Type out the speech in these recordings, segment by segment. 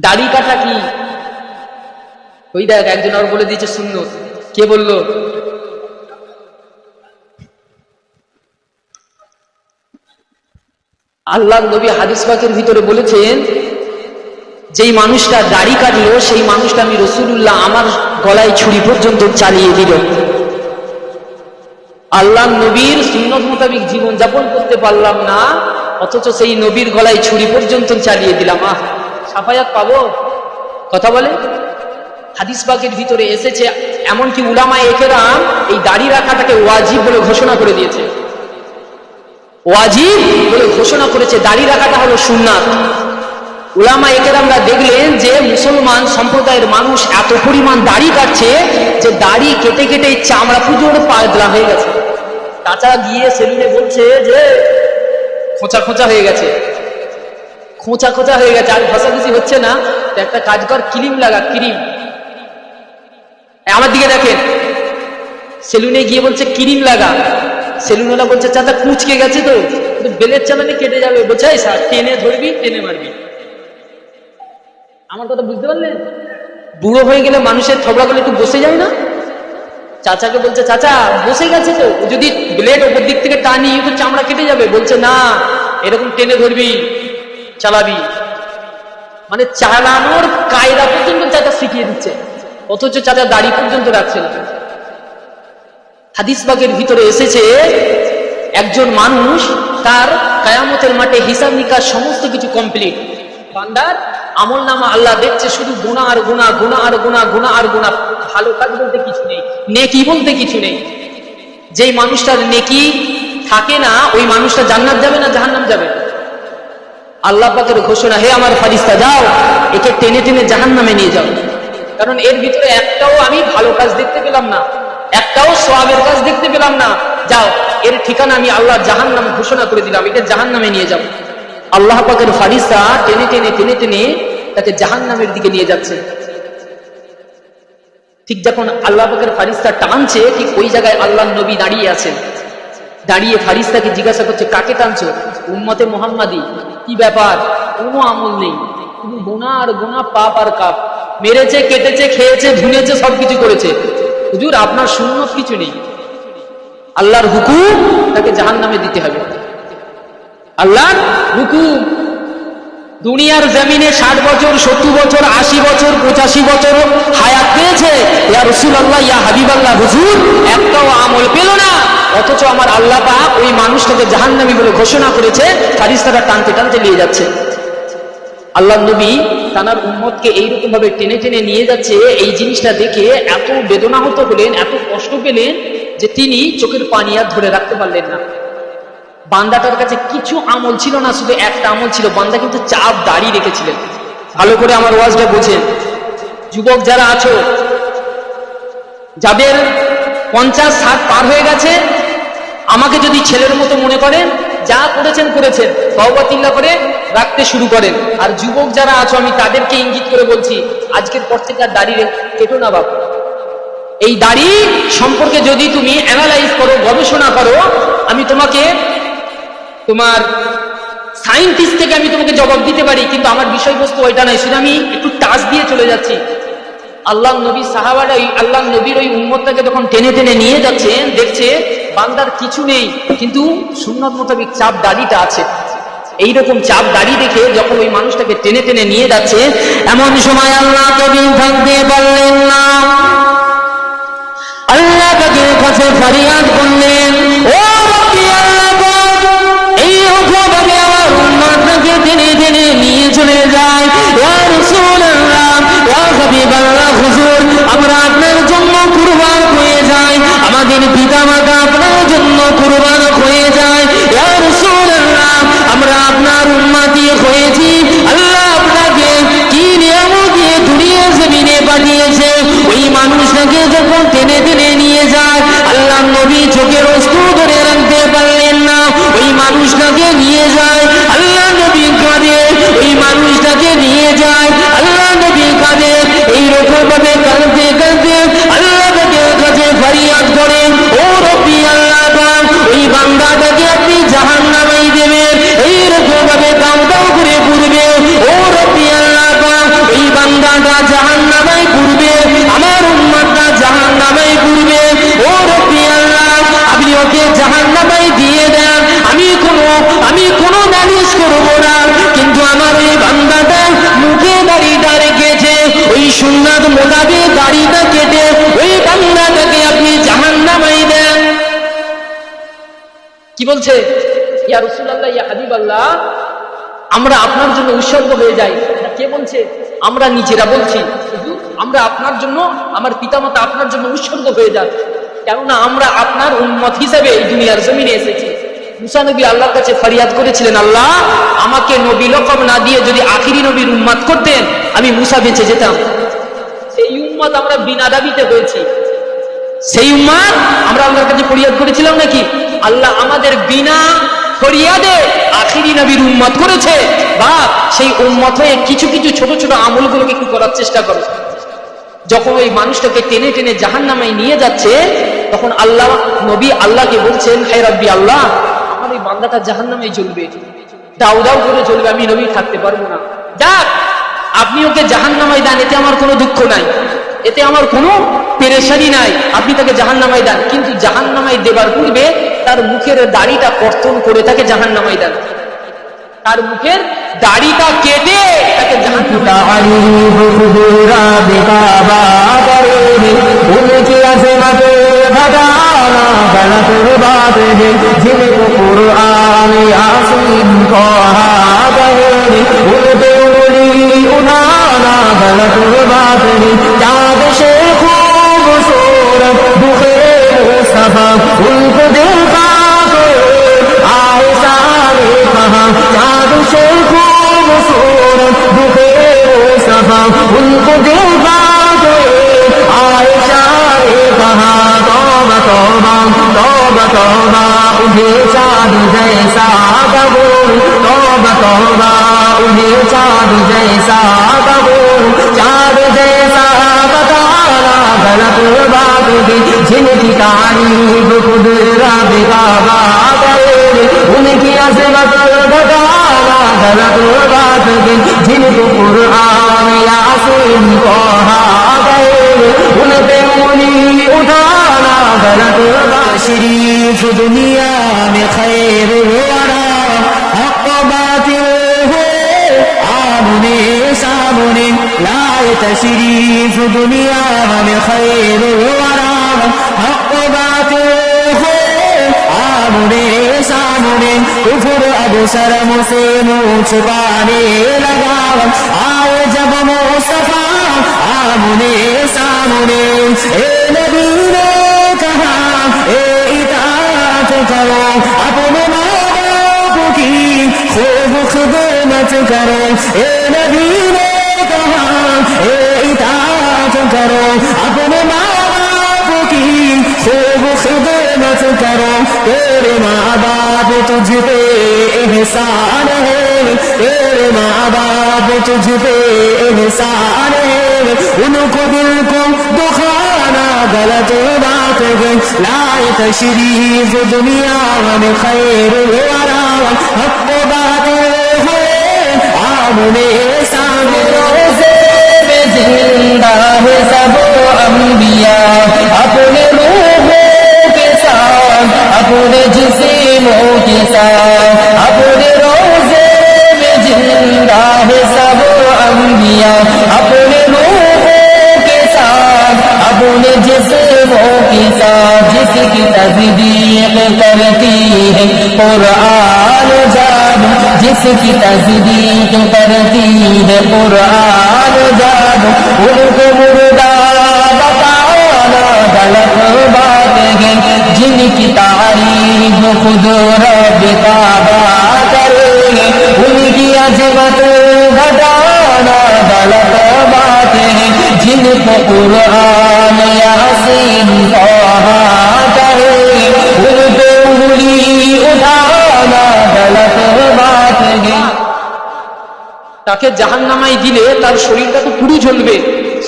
দাড়ি কাটা কি? ওই দেখ, একজন আর বলে দিয়েছে শূন্য। কে বলল? আল্লাহ নবী হাদিস পাকের ভিতরে বলেছেন, যেই মানুষটা দাড়ি কাটলো, সেই মানুষটা আমি রসুলুল্লাহ আমার গলায় ছুরি পর্যন্ত চালিয়ে দিল। আল্লাহ নবীর সুন্নত মোতাবিক জীবন যাপন করতে পারলাম না, অথচ সেই নবীর গলায় ছুরি পর্যন্ত চালিয়ে দিলাম। আহ! সাফায়াত পাবো? কথা বলে? হাদিস পাকের ভিতরে এসেছে, এমনকি উলামা একেরাম এই দাড়ি রাখাটাকে ওয়াজিব বলে ঘোষণা করে দিয়েছে। ওয়াজিব বলে ঘোষণা করেছে, দাড়ি রাখাটা হলো সুন্নাত। উলামা একেরামরা দেখলেন যে মুসলমান সম্প্রদায়ের মানুষ এত পরিমাণ দাড়ি কাটছে যে দাড়ি কেটে কেটে চামড়া পুজোর পায়দলা হয়ে গেছে। চাচা গিয়ে সেলুনে বলছে যে খোঁচা খোঁচা হয়ে গেছে। খোঁচা খোঁচা হয়ে গেছে, আর ঘষাঘষি হচ্ছে না। একটা কাজ কর, ক্রিম লাগা, ক্রিম। আমার দিকে দেখেন। সেলুনে গিয়ে বলছে, ক্রিম লাগা। সেলুনওয়ালা বলছে, চাচা, কুচকে গেছে তো। বেলের চালানে কেটে যাবে। বোঝাই স্যার টেনে ধরবি, টেনে মারবি। আমার কথা বুঝতে পারলেন? বুড়ো হয়ে গেলে মানুষের থবড়াগুলো একটু বসে যায় না? চাচাকে বলছে, চাচা, বসে গেছে তো। যদি ব্লেড ওপর দিক থেকে টানি তো চামড়া কেটে যাবে। বলছে, না, এরকম টেনে ধরবি। চালাবি। মানে চালানোর কায়দা পর্যন্ত চাচা শিখিয়ে দিচ্ছে। অথচ চাচা দাড়ি পর্যন্ত রাখছে না। হাদিস বাগের ভিতরে এসেছে, একজন মানুষ তার কায়ামতের মাঠে হিসাব নিকাশ সমস্ত কিছু কমপ্লিট বান্দার আমল নামা আল্লাহ দেখছে শুধু গুণা আর গুণা গুণা আর গুণা গুণা আর গুণা ভালো কাজ বলতে কিছু নেই, নেকি বলতে কিছু নেই। যেই মানুষটার নেকি থাকে না, ওই মানুষটা জান্নাত যাবে না জাহান্নাম যাবে আল্লাহ পাকের ঘোষণা, হে আমার ফারিস্তা, যাও, একে টেনে টেনে জাহান্নামে নিয়ে যাও। কারণ এর ভিতরে একটাও আমি ভালো কাজ দেখতে পেলাম না, একটাও সোয়াবের কাজ দেখতে পেলাম না। যাও, এর ঠিকানা আমি আল্লাহ জাহান নামে ঘোষণা করে দিলাম এটা জাহান নামে নিয়ে যাও। আল্লাহ পাকের ফারিস্তা টেনে টেনে টেনে টেনে তাকে জাহান নামের দিকে নিয়ে যাচ্ছে। ঠিক যখন আল্লাহ পাকের ফারিস্তা টানছে, ঠিক ওই জায়গায় আল্লাহ নবী দাঁড়িয়ে আছেন। দাঁড়িয়ে ফারিস্তাকে জিজ্ঞাসা করছে, কাকে টানছো? উম্মতে মোহাম্মদি? কি ব্যাপার? কোনো আমল নেই। শুধু গোনা আর গোনা পাপ আর কাপ। মেরেছে, কেটেছে, খেয়েছে, ধুনেছে, সবকিছু করেছে। হুজুর, আপনার শূন্য কিছু নেই। আল্লাহর হুকুম তাকে জাহান নামে দিতে হবে। আল্লাহর হুকুম। দুনিয়ার জমিনে ষাট বছর, সত্তর বছর, আশি বছর, পঁচাশি বছর হায়াত পেয়েছে। ইয়া রসুল আল্লাহ ইয়া হাবিব আল্লাহ হুজুর, একটাও আমল পেল না। অথচ আমার আল্লাহ পাক ওই মানুষটাকে জাহান্নামী বলে ঘোষণা করেছে, ফারিস্তারা টানতে টানতে নিয়ে যাচ্ছে। আল্লাহ নবী তানার উম্মতকে এইরকম ভাবে টেনে টেনে নিয়ে যাচ্ছে, এই জিনিসটা দেখে এত বেদনাহত হলেন, এত কষ্ট পেলেন যে তিনি চোখের পানি আর ধরে রাখতে পারলেন না। বান্দাটার কাছে কিছু আমল ছিল না, শুধু একটা আমল ছিল। বান্দা কিন্তু চাপ দাঁড়িয়ে রেখেছিলেন। ভালো করে আমার ওয়াজটা বোঝেন যুবক যারা আছো, যাদের পঞ্চাশ, ষাট পার হয়ে গেছে, আমাকে যদি ছেলের মতো মনে করেন যা করেছেন করেছেন তহবাতিল্লা করে রাখতে শুরু করেন। আর যুবক যারা আছো, আমি তাদেরকে ইঙ্গিত করে বলছি, আজকের পর থেকে আর দাড়ি কেটো না বাবু এই দাড়ি সম্পর্কে যদি তুমি অ্যানালাইজ করো, গবেষণা করো, আমি তোমাকে তোমার সায়েন্টিস্ট থেকে আমি তোমাকে জবাব দিতে পারি, কিন্তু আমার বিষয়বস্তু ওইটা নয়, শুধু আমি একটু টাচ দিয়ে চলে যাচ্ছি। আল্লাহ নবী সাহাবারা ওই আল্লাহ নবীর ওই উম্মতটাকে যখন টেনে টেনে নিয়ে যাচ্ছেন, দেখছে বান্দার কিছু নেই, কিন্তু সুন্নত মোতাবিক চাপ দাড়িটা আছে। এইরকম চাপ দাড়ি দেখে যখন ওই মানুষটাকে টেনে টেনে নিয়ে যাচ্ছে, এমন সময় আল্লাহ নবী থাকতে পারলেন না। আল্লাহ কাছে ফরিয়াদ করলেন ও রব্বি আল্লাহ পাক, এই রকমভাবে আমার উম্মতকে টেনে টেনে নিয়ে চলে যায়। গোলাপি দাড়িটা কেটে ওই আপনি জাহান নামাই দেন। কি বলছে? ইয়া রসুল্লাহ ইয়া আল্লাহ আমরা আপনার জন্য উৎসর্গ হয়ে যাই। কে বলছে? আমরা নিজেরা বলছি। আমরা আপনার জন্য, আমার পিতামাতা আপনার জন্য উৎসর্গ হয়ে যান। কেননা আমরা আপনার উন্মত হিসেবে এই দুনিয়ার জমিনে এসেছি। মুসানবী আল্লাহর কাছে ফরিয়াদ করেছিলেন, আল্লাহ, আমাকে নবী লকম না দিয়ে যদি আখিরি নবীর উন্মাদ করতেন, আমি মুসা বেঁচে যেতাম। উম্মত আমরা বিনা দাবিতে হয়েছি। সেই উম্মাদ আমরা আল্লাহর কাছে ফরিয়াদ করেছিলাম নাকি? আল্লাহ আমাদের বিনা ফরিয়াদে আখিরি নবীর উম্মত করেছে। বা সেই উম্মত হয়ে কিছু কিছু ছোট ছোট আমলগুলোকে একটু করার চেষ্টা করো। যখন ওই মানুষটাকে টেনে টেনে জাহান নামায় নিয়ে যাচ্ছে, তখন আল্লাহ, নবী আল্লাহকে বলছেন, হে রব্বি আল্লাহ, আমার এই বান্দাটা জাহান নামায় জ্বলবে দাউ দাউ করে চলবে, আমি নবী থাকতে পারব না। যাক, আপনি ওকে জাহান নামায় দেন এতে আমার কোনো দুঃখ নাই। এতে আমার কোনো পেরেশানি নাই আপনি তাকে জাহান নামাই দেন কিন্তু জাহান নামাই দেবার পূর্বে তার মুখের দাড়িটা কর্তন করে তাকে জাহান নামাই দেন তার মুখের দাড়িটা কেটে তাকে জাহান قرآن رافق جلد قرآن يعصم طه غير ان پہ انہیں اٹھانا غلط شریف دنیا میں خیر ورا حق باطل ہے آمنے سامنے لائے تشریف دنیا میں خیر ورا حق সামনে সামনে কুফুর অবসর মুসে মুছ পানে লাগাও। আও জব মুসফা আমনে, সামনে। এ নবী নে কহা, এ ইতাত করো। আপনে মা বাপ কি, খুব খুদমত করো। এ নবী নে কহা, এ ইতাত করো। खिदमत करो तेरे माँ बाप तुझ पे एहसान है तेरे माँ बाप तुझ पे एहसान है उनको दिल को दुखाना गलत बात है लाए तशरीफ दुनिया में खैर वाला हक बात है आमने सामने रोजे में जिंदा है सब अंबिया अपने रूहों के साथ अपने जिस्मों के साथ, अपने रोज़े में ज़िंदा है सब अंबिया। अपने रूहों के साथ, अपने जिस्मों के साथ, जिसकी तस्दीक करती है कुरान जान जिसकी तस्दीक करती है कुरान जान उनको मुर्दा बताना गलत बात है जिनकी तारीफ खुद रब काबा करेंगे उनकी अजमत घटाना गलत बात है जिनको कुरान यासीन कहा करेंगे उन पे उंगली उठाना गलत बात है তাকে জাহান নামাই দিলে তার শরীরটা তো পুরো জ্বলবে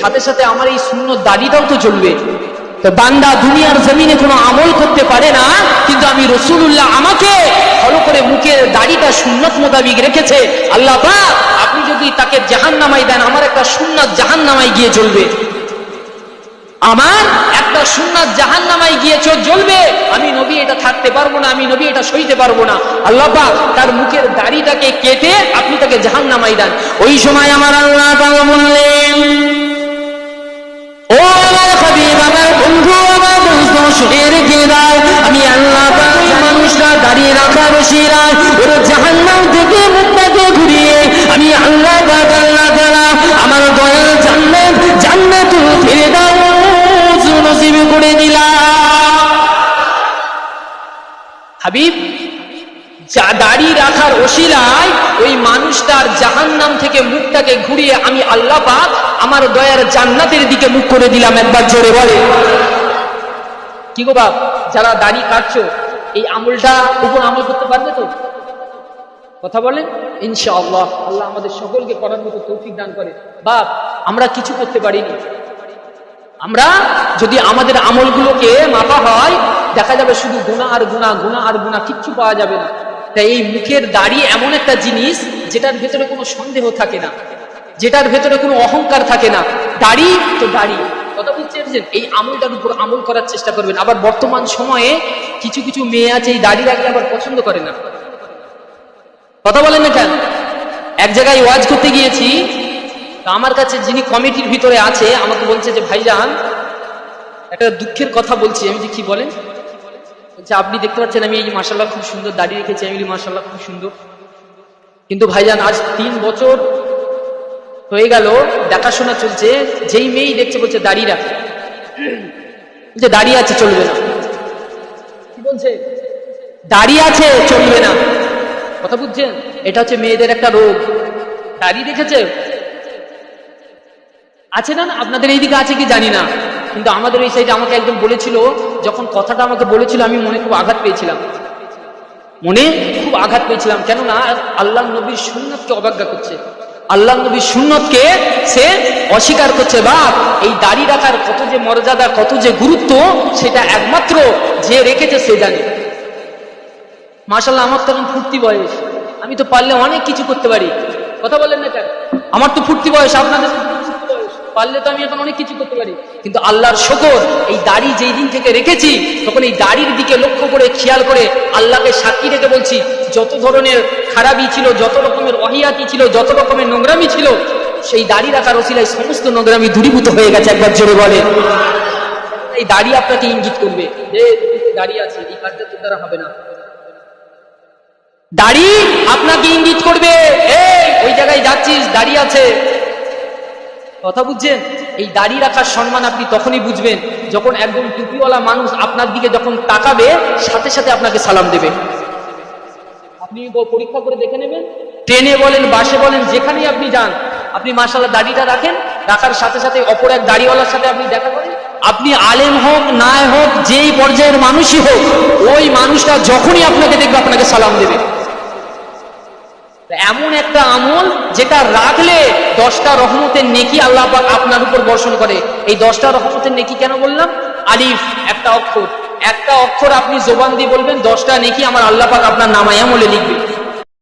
সাথে সাথে আমার এই শূন্য দাড়িটাও তো জ্বলবে তো বান্দা দুনিয়ার জমিনে কোনো আমল করতে পারে না, কিন্তু আমি রসুল্লাহ আমাকে ফলো করে মুখের দাড়িটা সুন্নত মোতাবিক রেখেছে। আল্লাহ আপনি যদি তাকে জাহান নামাই দেন, আমার একটা সুন্নত জাহান নামাই গিয়ে চলবে আমার একটা সুন্নাত জাহান নামাই গিয়ে জ্বলবে। আমি নবী এটা থাকতে পারব না, আমি নবী এটা সইতে পারব না। আল্লাহ তার মুখের দাড়িটাকে কেটে আপনি তাকে জাহান নামাই দেন। ওই সময় আমার আল্লাহ বললেন হাবিব, যা দাড়ি রাখার ওসিলায় ওই মানুষটার জাহান্নাম থেকে মুখটাকে ঘুরিয়ে আমি আল্লাহ পাক আমার দয়ার জান্নাতের দিকে মুখ করে দিলাম একবার জোরে বলে। কি গো বাপ, যারা দাড়ি কাটছো, এই আমলটা উপর আমল করতে পারবে তো? কথা বলেন? ইনশাআল্লাহ, আল্লাহ আমাদের সকলকে করার মতো তৌফিক দান করে। বাপ, আমরা কিছু করতে পারিনি। আমরা যদি আমাদের আমলগুলোকে মাপা হয়, দেখা যাবে শুধু গুণা আর গুণা গুণা আর গুণা কিচ্ছু পাওয়া যাবে না। তাই এই মুখের দাড়ি এমন একটা জিনিস যেটার ভেতরে কোনো সন্দেহ থাকে না, যেটার ভেতরে কোনো অহংকার থাকে না। দাড়ি তো দাড়ি। কথা বুঝতে পেরেছেন? এই আমলটার উপর আমল করার চেষ্টা করবেন। আবার বর্তমান সময়ে কিছু কিছু মেয়ে আছে, এই দাড়ি রাখলে আবার পছন্দ করে না। কথা বলেন না কেন? এক জায়গায় ওয়াজ করতে গিয়েছি তো আমার কাছে যিনি কমিটির ভিতরে আছে, আমাকে বলছে যে, ভাইজান, একটা দুঃখের কথা বলছি। আমি যে কি বলেন? বলছে, আপনি দেখতে পাচ্ছেন আমি এই মাসাল্লাহ খুব সুন্দর দাঁড়িয়ে রেখেছি আমি মাসাল্লাহ খুব সুন্দর। কিন্তু ভাইজান, আজ তিন বছর হয়ে গেল, দেখাশোনা চলছে, যেই মেয়েই দেখছে বলছে দাড়ি রাখে। যে দাঁড়িয়ে আছে, চলবে না। কি বলছে? দাড়ি আছে, চলবে না। কথা বুঝছেন? এটা হচ্ছে মেয়েদের একটা রোগ। দাঁড়িয়ে দেখেছে আছে না? আপনাদের এইদিকে আছে কি জানি না। কিন্তু আমাদের এই সাইডে আমাকে একজন বলেছিল, যখন কথাটা আমাকে বলেছিল, আমি মনে খুব আঘাত পেয়েছিলাম। মনে খুব আঘাত পেয়েছিলাম। কেননা আল্লাহ নবীর সুন্নতকে অবজ্ঞা করছে। আল্লাহ নবীর সুন্নতকে সে অস্বীকার করছে। বা এই দাড়ি রাখার কত যে মর্যাদা, কত যে গুরুত্ব, সেটা একমাত্র যে রেখেছে সে জানে। মাশাল্লাহ আমার তো এখন ফুর্তি বয়স। আমি তো পারলে অনেক কিছু করতে পারি। কথা বলেন না কেন? আমার তো ফুর্তি বয়স, আপনাদের। পারলে তো আমি এখন অনেক কিছু করতে পারি। কিন্তু আল্লাহর শকর, এই দাড়ি যেই দিন থেকে রেখেছি, তখন এই দাড়ির দিকে লক্ষ্য করে, খেয়াল করে আল্লাহকে সাক্ষী রেখে বলছি, যত ধরনের খারাপই ছিল, যত রকমের অহিয়াতি ছিল, যত রকমের নোংরামি ছিল, সেই দাড়ি রাখার ওসিলায় সমস্ত নোংরামি দূরীভূত হয়ে গেছে একবার জোরে বলে। এই দাড়ি আপনাকে ইঙ্গিত করবে যে দাড়ি আছে, এই কাজটা তোর দ্বারা হবে না। দাড়ি আপনাকে ইঙ্গিত করবে এই ওই জায়গায় যাচ্ছিস, দাড়ি আছে। কথা বুঝছেন? এই দাড়ি রাখার সম্মান আপনি তখনই বুঝবেন যখন একদম টুপিওয়ালা মানুষ আপনার দিকে যখন তাকাবে, সাথে সাথে আপনাকে সালাম দেবে। আপনি পরীক্ষা করে দেখে নেবেন। ট্রেনে বলেন, বাসে বলেন, যেখানেই আপনি যান, আপনি মাসাল্লাহ দাড়িটা রাখেন, রাখার সাথে সাথে অপর এক দাড়িওয়ালার সাথে আপনি দেখা করেন। আপনি আলেম হোক নাই হোক, যেই পর্যায়ের মানুষই হোক, ওই মানুষটা যখনই আপনাকে দেখবে, আপনাকে সালাম দেবে। এমন একটা আমল যেটা রাখলে দশটা রহমতের নেকি আল্লাহ আপনার উপর বর্ষণ করে। এই দশটা রহমতের নেকি কেন বললাম? আলিফ, একটা অক্ষর। একটা অক্ষর আপনি জোবান দিয়ে বলবেন, দশটা নেকি আমার আল্লাহ পাক আপনার নামায় আমলে লিখবে।